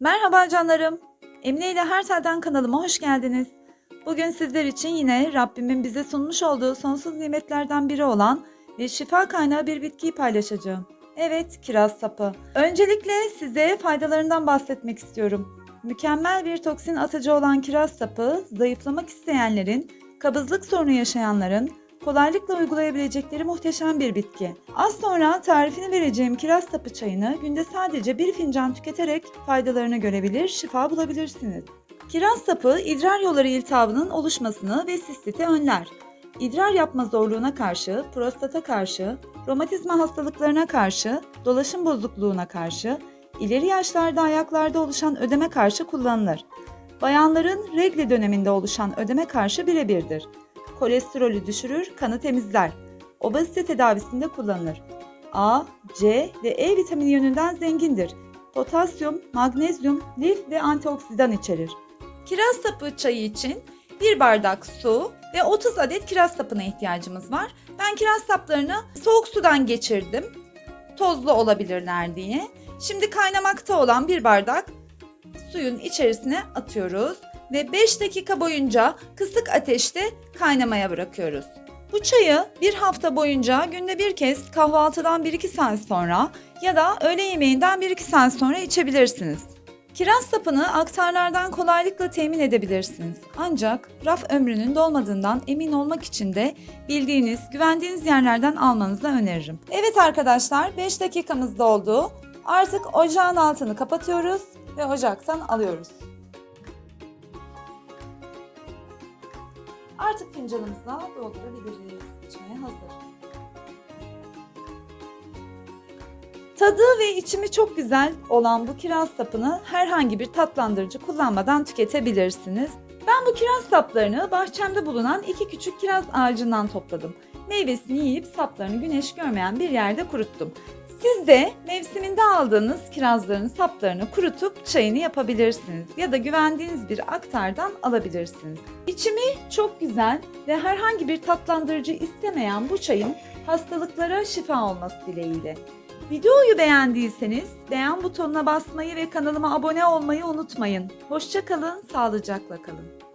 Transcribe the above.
Merhaba canlarım. Emine ile Her Telden kanalıma hoş geldiniz. Bugün sizler için yine Rabbimin bize sunmuş olduğu sonsuz nimetlerden biri olan ve şifa kaynağı bir bitkiyi paylaşacağım. Evet, kiraz sapı. Öncelikle size faydalarından bahsetmek istiyorum. Mükemmel bir toksin atıcı olan kiraz sapı, zayıflamak isteyenlerin, kabızlık sorunu yaşayanların, kolaylıkla uygulayabilecekleri muhteşem bir bitki. Az sonra tarifini vereceğim kiraz sapı çayını günde sadece bir fincan tüketerek faydalarını görebilir, şifa bulabilirsiniz. Kiraz sapı idrar yolları iltihabının oluşmasını ve sistiti önler. İdrar yapma zorluğuna karşı, prostata karşı, romatizma hastalıklarına karşı, dolaşım bozukluğuna karşı, ileri yaşlarda ayaklarda oluşan ödeme karşı kullanılır. Bayanların regle döneminde oluşan ödeme karşı birebirdir kolesterolü düşürür, kanı temizler. Obezite tedavisinde kullanılır. A, C ve E vitamini yönünden zengindir. Potasyum, magnezyum, lif ve antioksidan içerir. Kiraz sapı çayı için 1 bardak su ve 30 adet kiraz sapına ihtiyacımız var. Ben kiraz saplarını soğuk sudan geçirdim. Tozlu olabilirler diye. Şimdi kaynamakta olan bir bardak suyun içerisine atıyoruz ve 5 dakika boyunca kısık ateşte kaynamaya bırakıyoruz. Bu çayı bir hafta boyunca günde bir kez kahvaltıdan 1-2 saat sonra ya da öğle yemeğinden 1-2 saat sonra içebilirsiniz. Kiraz sapını aktarlardan kolaylıkla temin edebilirsiniz. Ancak raf ömrünün dolmadığından emin olmak için de bildiğiniz, güvendiğiniz yerlerden almanızı öneririm. Evet arkadaşlar 5 dakikamız doldu. Artık ocağın altını kapatıyoruz ve ocaktan alıyoruz. Artık fincanımıza doldurabiliriz. İçmeye hazır. Tadı ve içimi çok güzel olan bu kiraz sapını herhangi bir tatlandırıcı kullanmadan tüketebilirsiniz. Ben bu kiraz saplarını bahçemde bulunan iki küçük kiraz ağacından topladım. Meyvesini yiyip saplarını güneş görmeyen bir yerde kuruttum. Siz de mevsiminde aldığınız kirazların saplarını kurutup çayını yapabilirsiniz ya da güvendiğiniz bir aktardan alabilirsiniz. İçimi çok güzel ve herhangi bir tatlandırıcı istemeyen bu çayın hastalıklara şifa olması dileğiyle. Videoyu beğendiyseniz beğen butonuna basmayı ve kanalıma abone olmayı unutmayın. Hoşçakalın, sağlıcakla kalın.